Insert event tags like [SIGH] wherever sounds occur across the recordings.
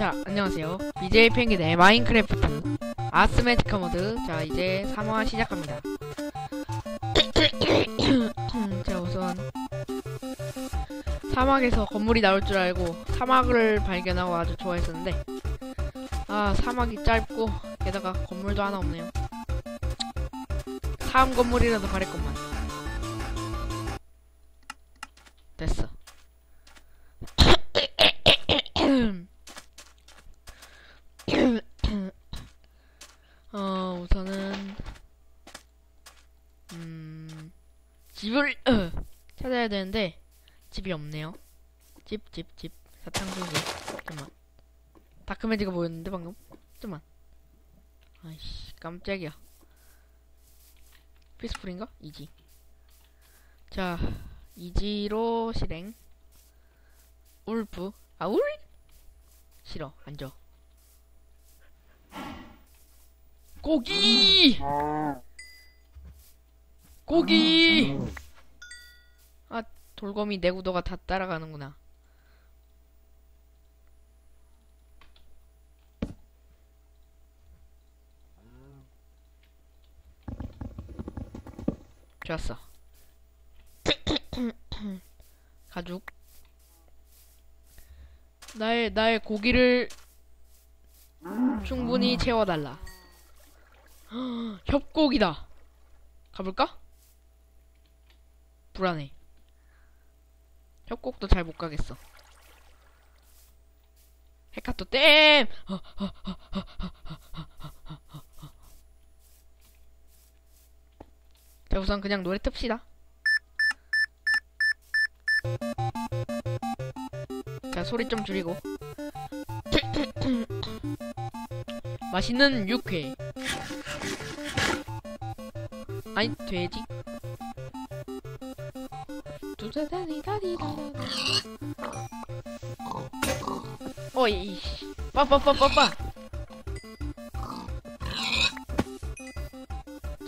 자, 안녕하세요. BJ 펭귄의 마인크래프트 아스메티카 모드. 자, 이제 3화 시작합니다. [COUGHS] 자, 우선 사막에서 건물이 나올 줄 알고 사막을 발견하고 아주 좋아했었는데 아, 사막이 짧고 게다가 건물도 하나 없네요. 다음 건물이라도 바랬건만. [COUGHS] 어, 우선은, 음, 집을, 어, [COUGHS] 찾아야 되는데, 집이 없네요. 집, 집, 집. 사탕수수. 잠깐만. 다크매지가 보였는데, 방금? 잠깐만. 아이씨, 깜짝이야. 피스풀인가? 이지. 자, 이지로 실행. 울프. 아, 울? 싫어. 앉아. 고기! 고기! 아, 돌검이 내구도가 다 따라가는구나. 좋았어. [COUGHS] 가죽. 나의, 나의 고기를 충분히 채워달라. 협곡이다. 가볼까? 불안해. 협곡도 잘 못 가겠어. 헤카토 댐! 자, 우선 그냥 노래 틉시다. 자, 소리 좀 줄이고. [CLEARS THROAT] 맛있는 육회. 아니, 돼지. 이씨. 빠빠빠빠빠.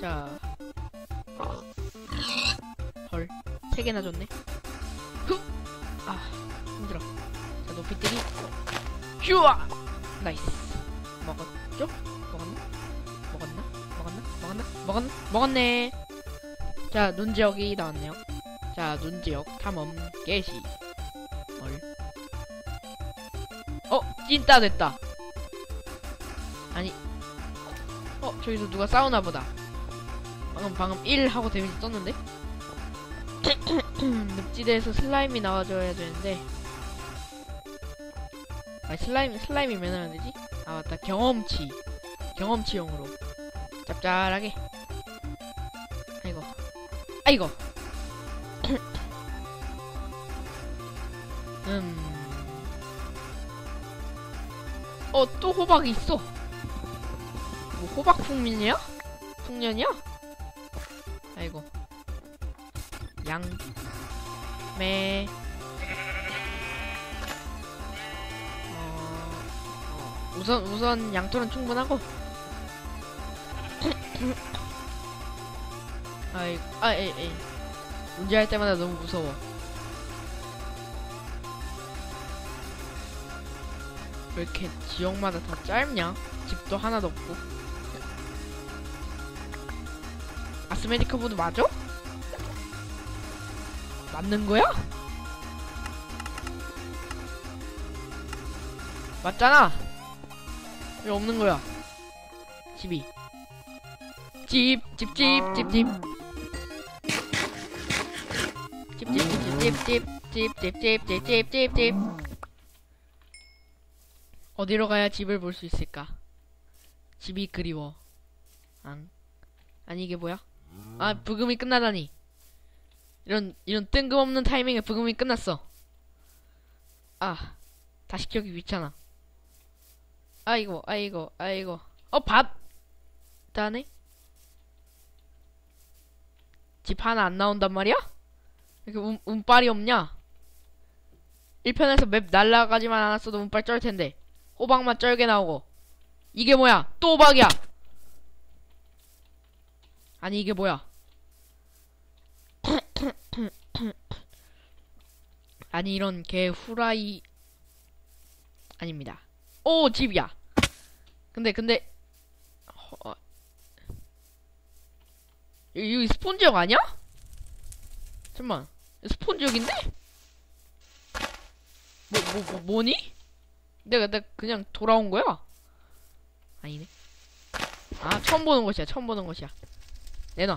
자. 헐. 세 개나 줬네. 후! 아, 힘들어. 자, 높이 뜨기. 슈아! 나이스. 먹었나? 먹었네. 자, 눈지역이 나왔네요. 자, 눈지역 탐험 개시. 헐. 어, 찐따 됐다. 아니. 어, 저기서 누가 싸우나 보다. 방금 방금 1 하고 데미지 떴는데? [CLEARS THROAT] 늪지대에서 슬라임이 나와줘야 되는데. 아, 슬라임 슬라임이면 하면 되지? 아, 맞다. 경험치. 경험치용으로. 짭짤하게. 아이고. [COUGHS] 음. 어, 또 호박이 있어. 뭐, 호박 풍년이야? 풍년이야? 아이고. 양. 매. 어, 어, 우선, 우선 양털은 충분하고. [COUGHS] 아이, 아, 에이, 에이. 문제 할 때마다 너무 무서워. 왜 이렇게 지역마다 다 짧냐? 집도 하나도 없고. 아스메디카 보드 맞아? 맞는 거야? 맞잖아! 왜 없는 거야? 집이. 집, 집, 집, 집, 집. 집, 집. 어디로 가야 집을 볼 수 있을까? 집이 그리워. 앙. 아니 이게 뭐야? 아 부금이 끝나다니. 이런 이런 뜬금없는 타이밍에 부금이 끝났어. 아 다시 키우기 귀찮아. 아이고 아이고 아이고. 어 밥. 다네. 집 하나 안 나온단 말이야? 이렇게 운, 운빨이 없냐? 1편에서 맵 날라가지만 않았어도 운빨 쩔 텐데. 호박만 쩔게 나오고. 이게 뭐야? 또 호박이야! 아니, 이게 뭐야? [COUGHS] 아니, 이런 개 후라이. 아닙니다. 오 집이야. 근데 근데 어, 여기, 여기 스폰 지역 아니야? 잠만 스폰 지역인데? 뭐 뭐 뭐, 뭐, 니 내가 내가 그냥 돌아온 거야? 아니네. 아 처음 보는 곳이야 처음 보는 곳이야. 내놔.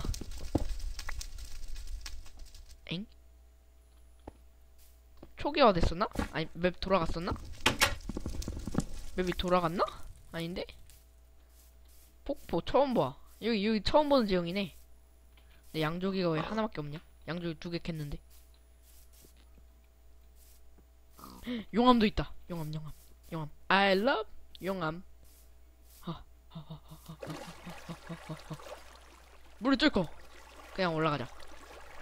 엥? 초기화 됐었나? 아니 맵 돌아갔었나? 맵이 돌아갔나? 아닌데? 폭포 처음 봐. 여기 여기 처음 보는 지형이네. 근데 양조기가 왜 하나밖에 없냐? 양조기 두 개 캤는데. 용암도 있다. 용암 용암 용암. I love 용암. 물을 뚫고 그냥 올라가자.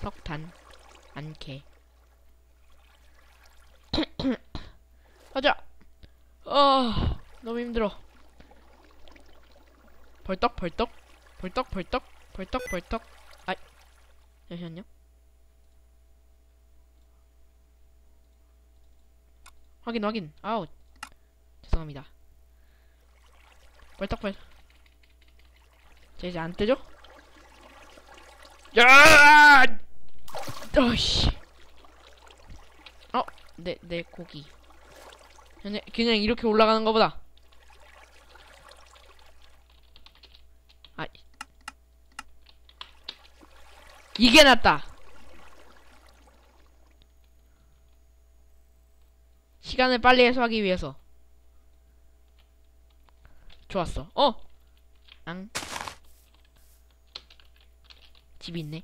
석탄 안개. [CLEARS THROAT] 가자. 아 너무 힘들어. 벌떡 벌떡 벌떡 벌떡 벌떡 벌떡. 아 잠시만요. 확인 확인. 아우 죄송합니다. 벌떡 벌. 제 이제 안 뜨죠? 야! 어씨. 어, 내, 내 고기. 그냥, 그냥 이렇게 올라가는 거보다. 아. 이게 낫다. 시간을 빨리 해소하기 위해서. 좋았어. 어! 앙. 집 있네.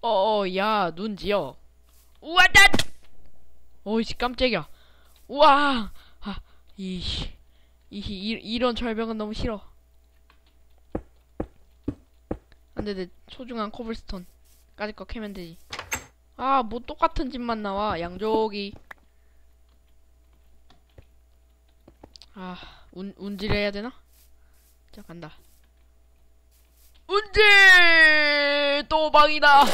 어어, 야, 눈 지어. 우와, 나! 어이씨, 깜짝이야. 우와! 아, 이씨. 이, 이, 이런 절벽은 너무 싫어. 안 돼, 내 소중한 코블스톤. 까짓 거 캐면 되지. 아, 뭐 똑같은 집만 나와. 양조기. 아, 운, 운질 해야 되나? 자, 간다. 운질! 또방이다!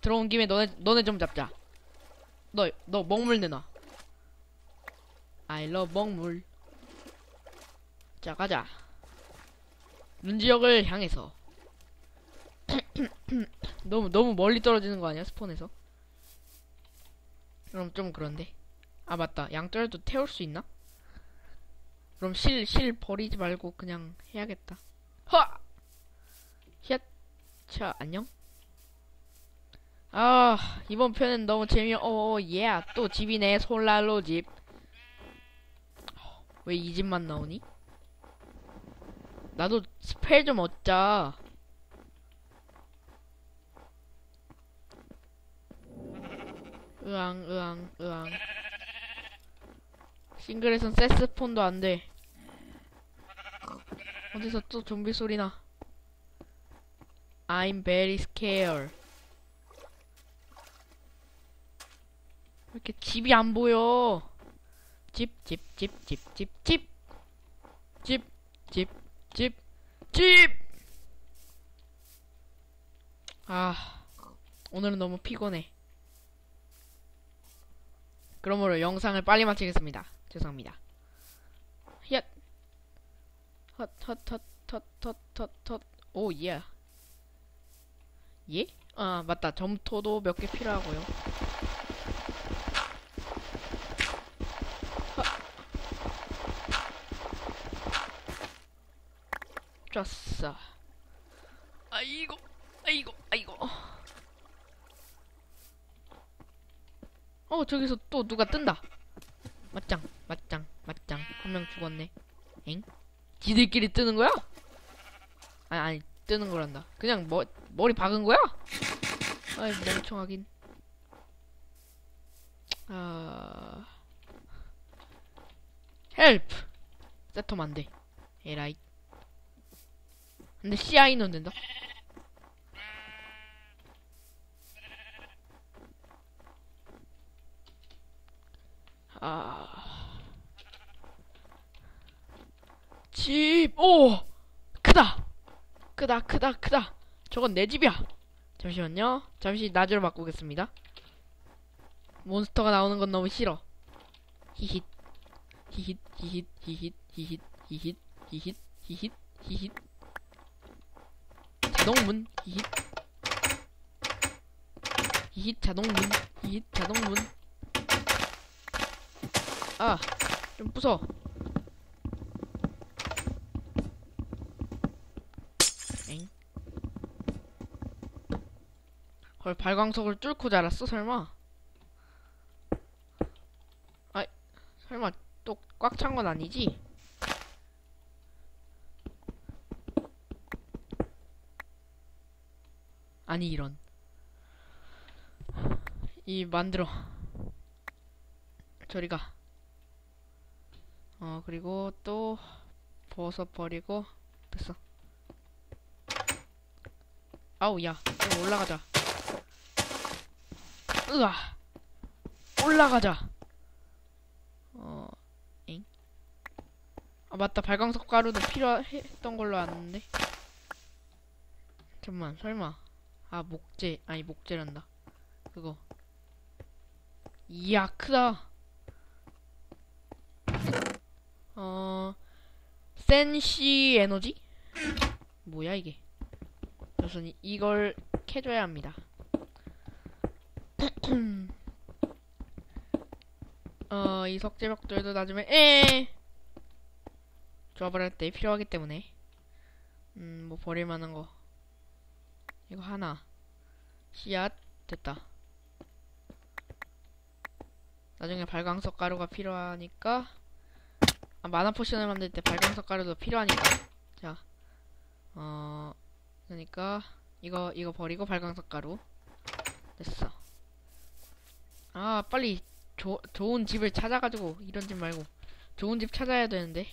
들어온 김에 너네, 너네 좀 잡자. 너, 너 먹물 내놔. Love 먹물. 자, 가자. 눈지역을 향해서. [CLEARS THROAT] 너무, 너무 멀리 떨어지는 거 아니야, 스폰에서? 그럼 좀 그런데. 아, 맞다. 양털도 태울 수 있나? 그럼 실, 실 버리지 말고 그냥 해야겠다. 허! 샷! 자, 안녕? 아, 이번 편은 너무 재미, 어, 예, 또 집이네, 솔랄로 집. 왜 이 집만 나오니? 나도 스펠 좀 얻자. 으앙, 으앙, 으앙. 싱글에선 세스폰도 안 돼. 어디서 또 좀비 소리나. I'm very scared. 왜 이렇게 집이 안 보여? 집, 집, 집, 집, 집, 집. 집, 집, 집, 집! 아, 오늘은 너무 피곤해. 그러므로 영상을 빨리 마치겠습니다. 죄송합니다. 야, 헛, 헛, 헛, 헛, 헛, 헛, 헛, 오, 예. 예? 아, 맞다. 점토도 몇 개 필요하고요. 좋았어. 아이고, 아이고, 아이고. 어, 저기서 또 누가 뜬다. 맞짱, 맞짱, 맞짱. 한 명 죽었네. 엥? 지들끼리 뜨는 거야? 아니, 아니, 뜨는 거란다. 그냥 머, 머리 박은 거야? 아이, 멍청하긴. 아. 헬프! 세톰 안 돼. 에라이. 근데 CI는 된다? 아. 집, 오! 크다! 크다, 크다, 크다! 저건 내 집이야! 잠시만요. 잠시 낮으로 바꾸겠습니다. 몬스터가 나오는 건 너무 싫어. 히힛. 히힛, 히힛, 히힛, 히힛, 히힛, 히힛, 히힛, 히힛. 자동문, 히힛. 히힛, 자동문, 히힛, 자동문. 아 좀 부숴 엥? 헐 발광석을 뚫고 자랐어 설마? 아 설마 또 꽉 찬 건 아니지? 아니 이런. 이 만들어. 저리 가 어 그리고 또 버섯 버리고 됐어. 아우 야좀 올라가자. 으아! 올라가자. 어 엥? 아 맞다. 발광석 가루도 필요했던 걸로 아는데? 잠만 설마. 아 목재. 아니 목재란다. 그거. 이야 크다 어 센시 에너지? 뭐야 이게? 이- 이걸 캐줘야 합니다. [CLEARS THROAT] 어 이 석재벽돌도 나중에 에! 조합을 할 때 필요하기 때문에. 음 뭐 버릴 만한 거. 이거 하나. 씨앗 됐다. 나중에 발광석 가루가 필요하니까 아, 마나 포션을 만들 때 발광석 가루도 필요하니까. 자 어 그러니까 이거 이거 버리고 발광석 가루 됐어. 아 빨리 조, 좋은 집을 찾아가지고 이런 집 말고 좋은 집 찾아야 되는데.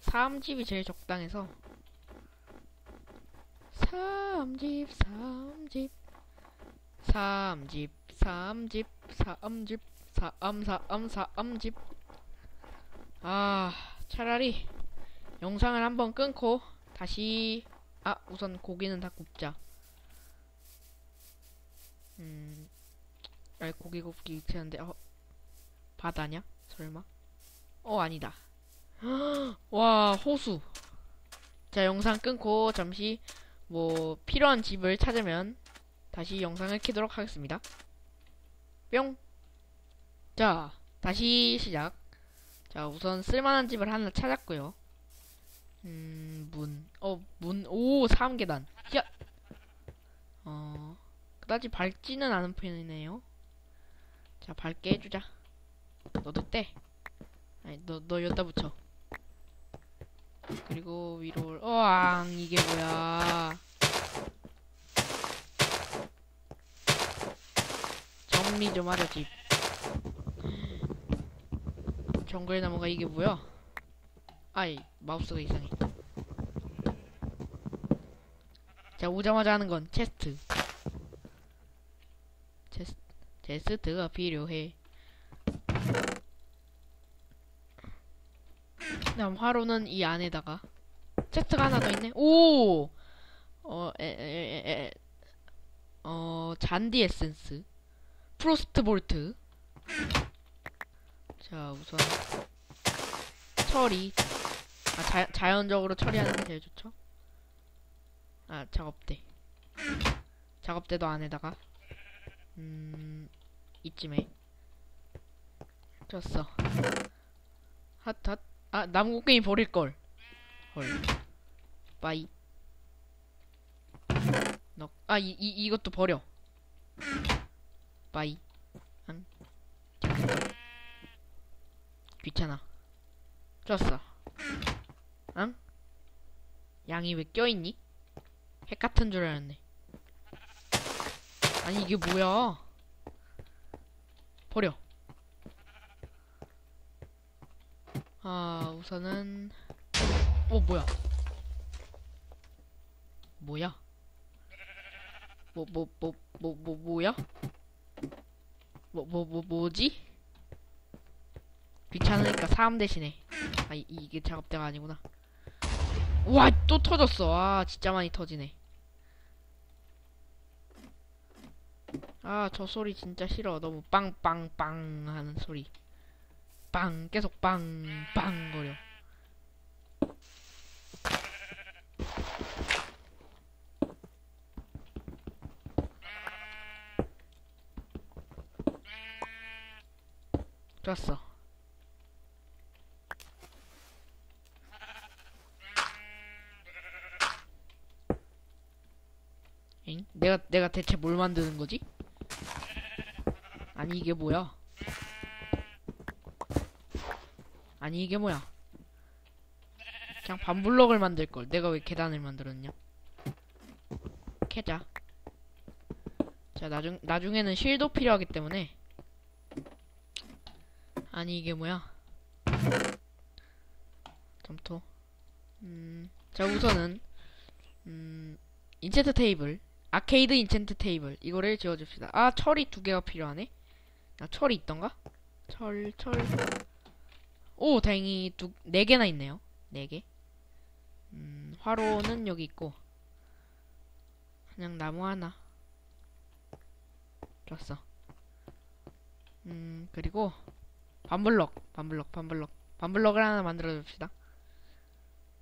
삼집이 제일 적당해서. 삼집 삼집. 삼집 삼집 삼집 사암 사암 사암집. 아 차라리 영상을 한번 끊고 다시 아 우선 고기는 다 굽자. 음 아이 고기 굽기 귀찮은데 어 바다냐 설마? 어 아니다. [GASPS] 와 호수. 자 영상 끊고 잠시 뭐 필요한 집을 찾으면 다시 영상을 켜도록 하겠습니다. 뿅. 자, 다시 시작. 자, 우선 쓸만한 집을 하나 찾았고요. 음, 문. 어, 문. 오, 3계단. 야. 어, 그다지 밝지는 않은 편이네요. 자, 밝게 해주자. 너도 떼. 아니, 너, 너 여기다 붙여. 그리고 위로, 올- 어앙, 이게 뭐야. 정리 좀 하자 집 정글 나무가 이게 뭐야? 아이 마우스가 이상해 자 오자마자 하는 건 체스트. 체스, 체스트가 필요해. 다음 화로는 이 안에다가 체스트가 하나 더 있네. 오! 어, 에, 에, 에, 에, 어, 잔디 에센스. 프로스트 볼트. 자, 우선 처리. 아, 자, 자연적으로 처리하는 게 제일 좋죠. 아, 작업대. 작업대도 안에다가. 음, 이쯤에. 줬어. 핫, 핫. 아, 나무 곡괭이 버릴걸. 헐. 빠이. 넉. 아, 이, 이, 이것도 버려. 빠이 응? 귀찮아. 좋았어. 응? 양이 왜 껴있니? 핵 같은 줄 알았네. 아니 이게 뭐야? 버려. 아 우선은 어 뭐야? 뭐야? 뭐 뭐 뭐 뭐 뭐 뭐 야? 뭐, 뭐, 뭐, 뭐지? 귀찮으니까 사람 대신에. 아, 이, 이게 작업대가 아니구나. 우와, 또 터졌어. 아, 진짜 많이 터지네. 아, 저 소리 진짜 싫어. 너무 빵빵빵 하는 소리. 빵, 계속 빵, 빵 거려. 좋았어. 엥? 내가, 대체 뭘 만드는 거지? 아니, 이게 뭐야? 아니, 이게 뭐야? 그냥 반블럭을 만들 걸. 내가 왜 계단을 만들었냐? 캐자. 자, 나중, 나중에는 실도 필요하기 때문에. 아니, 이게 뭐야? 점토. 음, 자, 우선은, 음, 인챈트 테이블. 아케이드 인챈트 테이블. 이거를 지어줍시다. 아, 철이 두 개가 필요하네? 아, 철이 있던가? 철, 철. 오, 다행히 두, 네 개나 있네요. 네 개. 음, 화로는 여기 있고. 그냥 나무 하나. 좋았어. 음, 그리고, 반블럭, 반블럭, 반블럭. 반블럭을 하나 만들어 줍시다.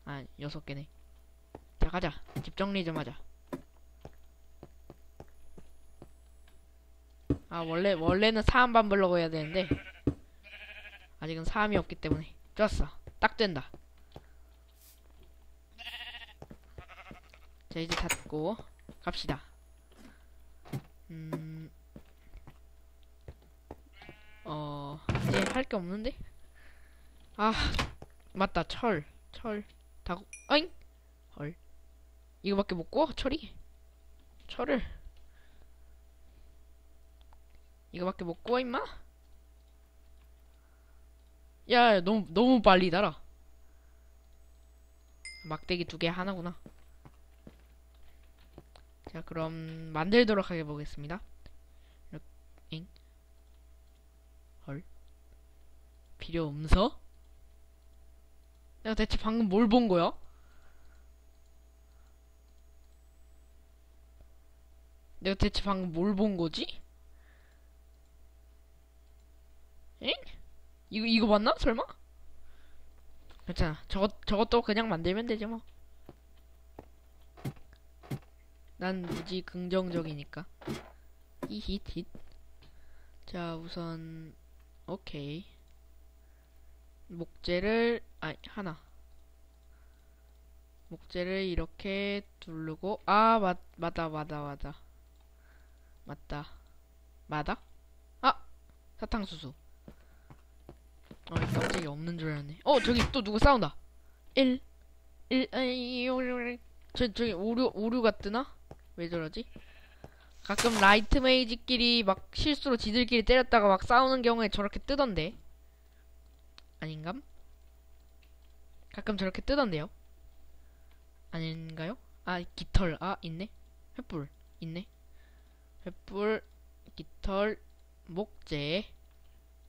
아, 여섯 개네. 자, 가자. 집 정리 좀 하자. 아, 원래, 원래는 사암 반블럭 해야 되는데, 아직은 사암이 없기 때문에. 좋았어. 딱 된다. 자, 이제 닫고, 갑시다. 음, 어, 이제 할 게 없는데? 아, 맞다. 철. 철. 다, 구- 어잉? 헐. 이거밖에 못 구워? 철이? 철을. 이거밖에 못 구워, 임마? 야, 야, 너무, 너무 빨리 달아. 막대기 두 개 하나구나. 자, 그럼, 만들도록 하겠보겠습니다. 이렇게, 잉? 헐. 필요 없어? 내가 대체 방금 뭘 본 거야? 내가 대체 방금 뭘 본 거지? 엥? 이거, 이거 맞나? 설마? 괜찮아. 저것, 저것도 그냥 만들면 되지 뭐. 난 무지 긍정적이니까. 히힛, 힛. 자, 우선, 오케이. 목재를, 아니, 하나. 목재를 이렇게 두르고, 아, 맞, 맞다, 맞다, 맞다. 맞다. 맞아? 아! 사탕수수. 어, 깜짝이 없는 줄 알았네. 어, 저기 또 누구 싸운다. 1, 1, 아이, 저, 저기 오류, 오류가 뜨나? 왜 저러지? 가끔 라이트 메이지끼리 막 실수로 지들끼리 때렸다가 막 싸우는 경우에 저렇게 뜨던데. 아닌감? 가끔 저렇게 뜨던데요? 아닌가요? 아, 깃털. 아, 있네. 횃불. 있네. 횃불, 깃털, 목재.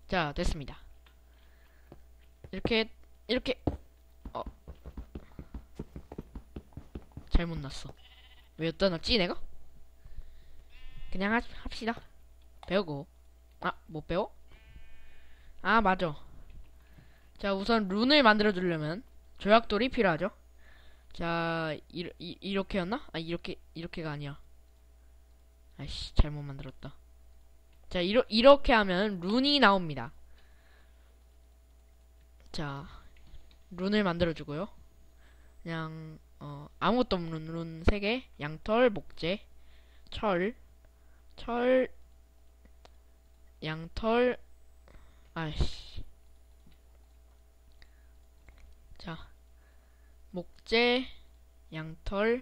자, 됐습니다. 이렇게, 이렇게, 어. 잘못 났어. 왜 여기다 놨지, 내가? 그냥 하, 합시다. 배우고. 아, 못 배워? 아, 맞아. 자, 우선 룬을 만들어 주려면 조약돌이 필요하죠. 자, 이, 이, 이렇게였나? 아, 이렇게, 이렇게가 아니야. 아이씨, 잘못 만들었다. 자, 이러, 이렇게 하면 룬이 나옵니다. 자, 룬을 만들어주고요. 그냥, 어, 아무것도 없는 룬 3개, 양털, 목재, 철, 철, 양털, 아이씨. 자, 목재, 양털,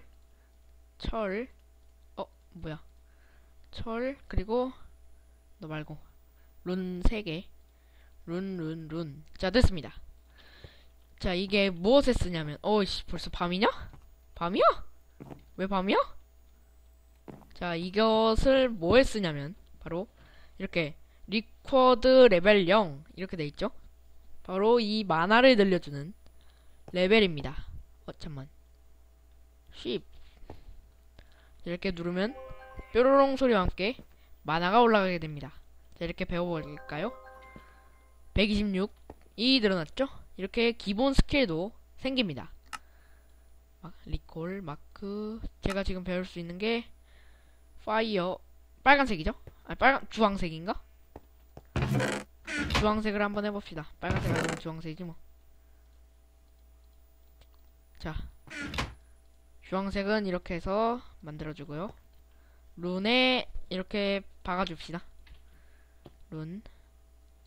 철, 어, 뭐야. 철, 그리고, 너 말고, 룬 3개. 룬, 룬, 룬. 자, 됐습니다. 자, 이게 무엇에 쓰냐면, 어이씨, 벌써 밤이냐? 밤이야? 왜 밤이야? 자, 이것을 뭐에 쓰냐면, 바로, 이렇게, 리쿼드 레벨 0, 이렇게 돼 있죠? 바로 이 만화를 늘려주는 레벨입니다. 어, 잠만. 쉽. 이렇게 누르면, 뾰로롱 소리와 함께, 만화가 올라가게 됩니다. 자, 이렇게 배워볼까요? 126이 늘어났죠? 이렇게 기본 스킬도 생깁니다. 막 리콜, 마크. 제가 지금 배울 수 있는 게 파이어 빨간색이죠? 아 빨간 주황색인가? 주황색을 한번 해봅시다. 빨간색 아니면 주황색이지 뭐. 자, 주황색은 이렇게 해서 만들어주고요. 룬에 이렇게 박아줍시다. 룬.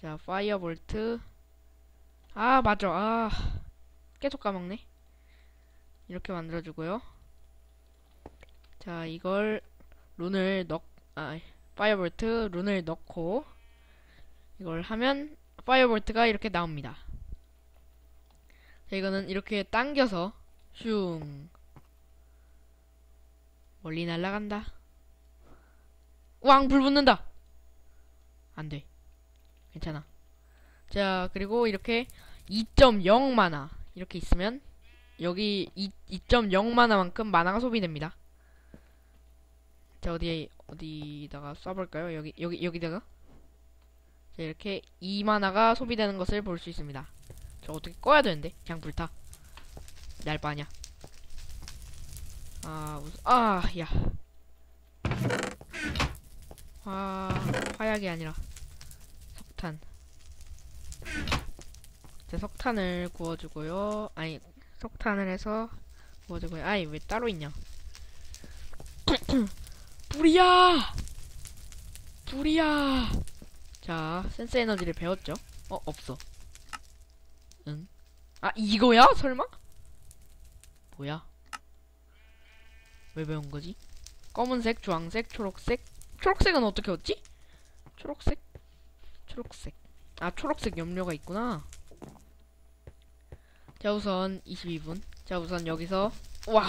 자, 파이어 볼트. 아, 맞아. 아, 계속 까먹네. 이렇게 만들어주고요. 자, 이걸 룬을 넣, 아, 파이어 볼트 룬을 넣고 이걸 하면 파이어 볼트가 이렇게 나옵니다. 자, 이거는 이렇게 당겨서 슝 멀리 날아간다. 왕, 불 붙는다! 안 돼. 괜찮아. 자, 그리고 이렇게 2.0 만화. 이렇게 있으면, 여기 2.0 만화만큼 만화가 소비됩니다. 자, 어디에, 어디다가 쏴볼까요? 여기, 여기, 여기다가? 자, 이렇게 2 만화가 소비되는 것을 볼 수 있습니다. 저 어떻게 꺼야 되는데? 그냥 불타. 날 바냐. 아, 무슨, 아, 야. 화, 화약이 아니라 석탄. 자, 석탄을 구워주고요. 아니, 석탄을 해서 구워주고요. 아이, 왜 따로 있냐? [CLEARS THROAT] 불이야! 불이야! 자, 센스 에너지를 배웠죠? 어, 없어. 응? 아, 이거야? 설마? 뭐야? 왜 배운 거지? 검은색, 주황색, 초록색. 초록색은 어떻게 얻지? 초록색? 초록색. 아, 초록색 염료가 있구나. 자, 우선 22분. 자, 우선 여기서 와!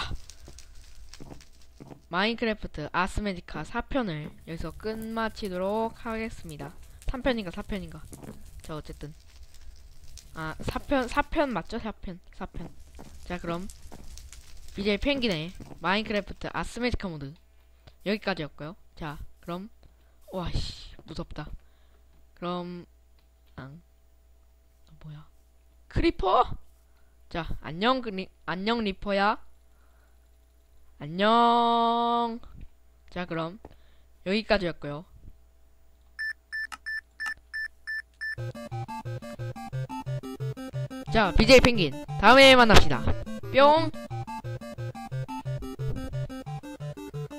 마인크래프트 아스메디카 4편을 여기서 끝마치도록 하겠습니다. 3편인가 4편인가. 자, 어쨌든. 아, 4편, 4편 맞죠? 4편, 4편. 자, 그럼 BJ 펭귄의 마인크래프트 아스메디카 모드 여기까지였고요. 자, 그럼 와씨 무섭다. 그럼 앙 어, 뭐야? 크리퍼? 자, 안녕 그리 안녕 리퍼야. 안녕. 자, 그럼 여기까지였고요. 자, BJ 펭귄 다음에 만납시다. 뿅.